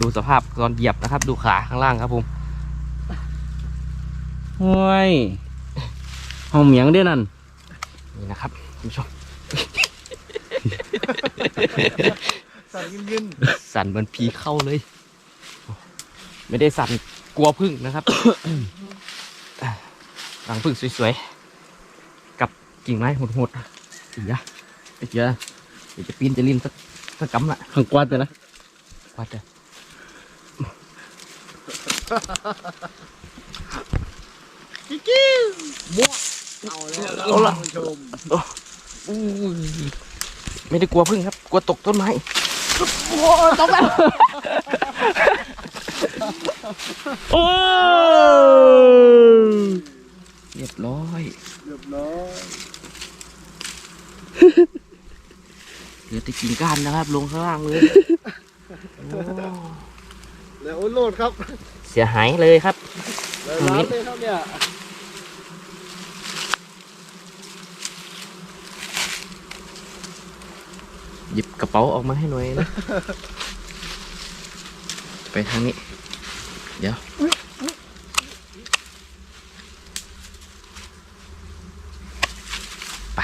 ดูสภาพตอนเหยียบนะครับ ดูขาข้างล่างครับผมโอ้ยห้องเหมียงเด้นั่น นี่นะครับคุณผู้ชม สั่นยืนสั่นเหมือนผีเข้าเลย ไม่ได้สั่นกลัวพึ่งนะครับรังพึ่งสวยๆ กับกิ่งไม้โหดๆอีกอะอีกเยอะเดี๋ยวจะปีนจะลินสักสักกำละข้างกวาดเลยนะกวาดเลย เอาแล้วเอาละชมอู้ยไม่ได้กลัวพึ่งครับ กลัวตกต้นไม้โอ้ตกแล้วโอ้เรียบร้อยเรียบร้อยเหลือแต่กิ่งก้านนะครับ ลงข้างล่างเลยโอ้แล้วโอโหลดครับ สียหายเลยครับแล้วร้านเลยครับเนี่ยหยิบกระเป๋าออกมาให้หน่อยนะ ไปทางนี้ เดี๋ยว ไป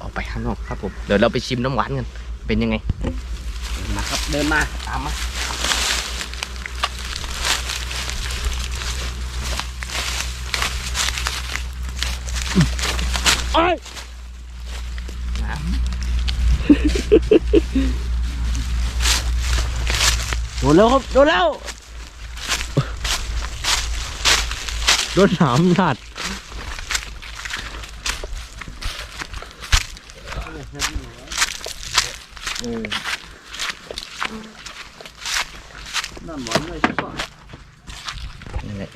ออกไปข้างนอกครับผม เดี๋ยวเราไปชิมน้ำหวานกัน เป็นยังไง มาครับ เดินมา ตามมา ไอ้ยน้ำโดนแล้วครับ โดนแล้ว โดนหนามหนัดเออน้ำหวานเลยใช่ปะนี่แหละ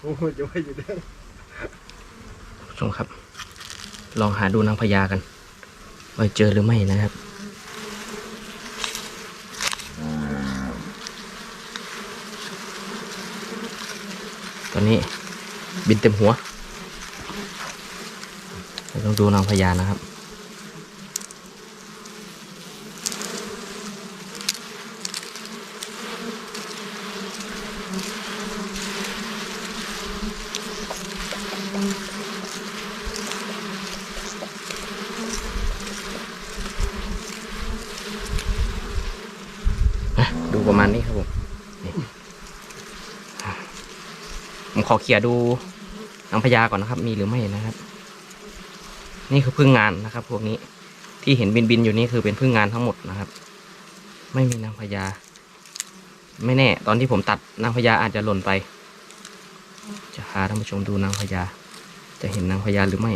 โอ้โหจะไว้อยู่ได้ผู้ชมครับ ลองหาดูนางพญากันว่าเจอหรือไม่นะครับตอนนี้บินเต็มหัวต้องดูนางพญานะครับ ดูประมาณนี้ครับผมผมขอเคลียดูนางพญาก่อนนะครับ มีหรือไม่นะครับ นี่คือพึ่งงานนะครับ พวกนี้ที่เห็นบินบินๆอยู่นี่คือเป็นพึ่งงานทั้งหมดนะครับ ไม่มีนางพญาไม่แน่ ตอนที่ผมตัดนางพญาอาจจะหล่นไป จะพาท่านผู้ชมดูนางพญาจะเห็นนางพญาหรือไม่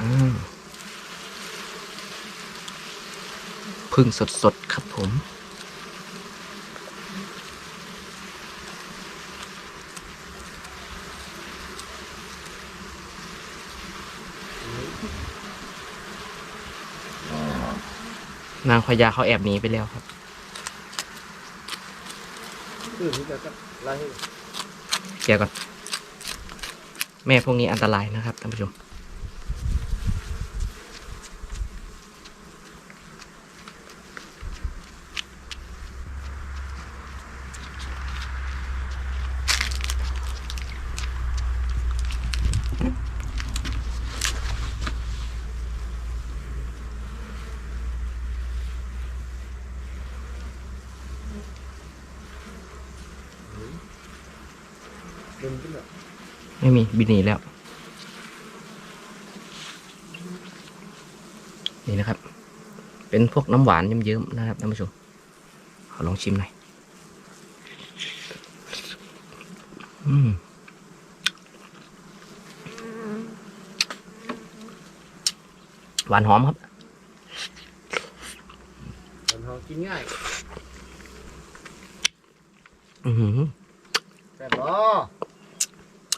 อ้าว พึ่งสดๆ ครับผม นางพญาเขาแอบหนีไปแล้วครับตื่นแต่ก็ไล่เคลียร์ก่อน แม่พวกนี้อันตรายนะครับท่านผู้ชม เดินขึ้นอะไม่มีบินหนีแล้ว นี่นะครับ เป็นพวกน้ำหวานเยิ้มๆนะครับท่านผู้ชมขอลองชิมหน่อยอืมหวานหอมครับมันหอมกินง่าย อือหือแต่บ่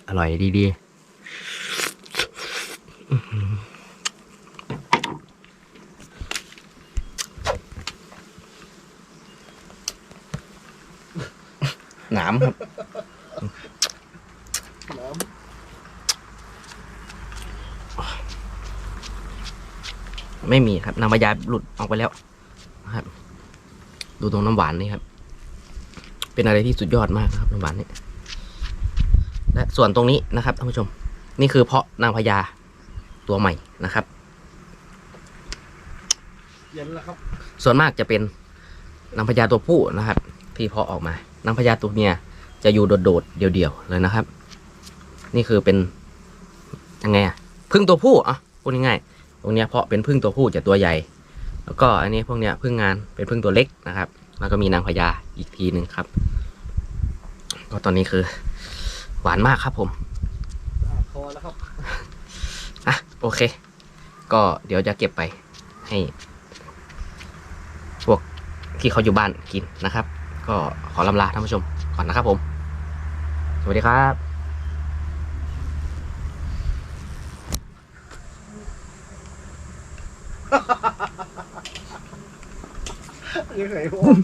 อร่อยดีหนามครับน้ไม่มีครับนางพญาหลุดออกไปแล้วครับ ดูตรงน้ำหวานนี่ครับ เป็นอะไรที่สุดยอดมากนะครับน้ำหวานนี่และส่วนตรงนี้นะครับท่านผู้ชม นี่คือเพาะนางพญาตัวใหม่นะครับำเย็นแล้วครับ ส่วนมากจะเป็นนางพญาตัวผู้นะครับ ที่เพาะออกมานางพญาตัวเมียจะอยู่โดดๆเดี่ยวๆเลยนะครับ นี่คือเป็นยังไงอะพึ่งตัวผู้อะพูดง่ายๆตรงเนี้ยเพาะเป็นพึ่งตัวผู้จะตัวใหญ่ แล้วก็อันนี้พวกเนี้ยพึ่งงานเป็นพึ่งตัวเล็กนะครับ แล้วก็มีนางพญาอีกทีหนึ่งครับ ก็ตอนนี้คือ หวานมากครับผมอ่าคอแล้วครับอะโอเค ก็เดี๋ยวจะเก็บไปให้ พวกที่เขาอยู่บ้านกินนะครับ ก็ขอลำลาท่านผู้ชมก่อนนะครับผม สวัสดีครับยังไงวะ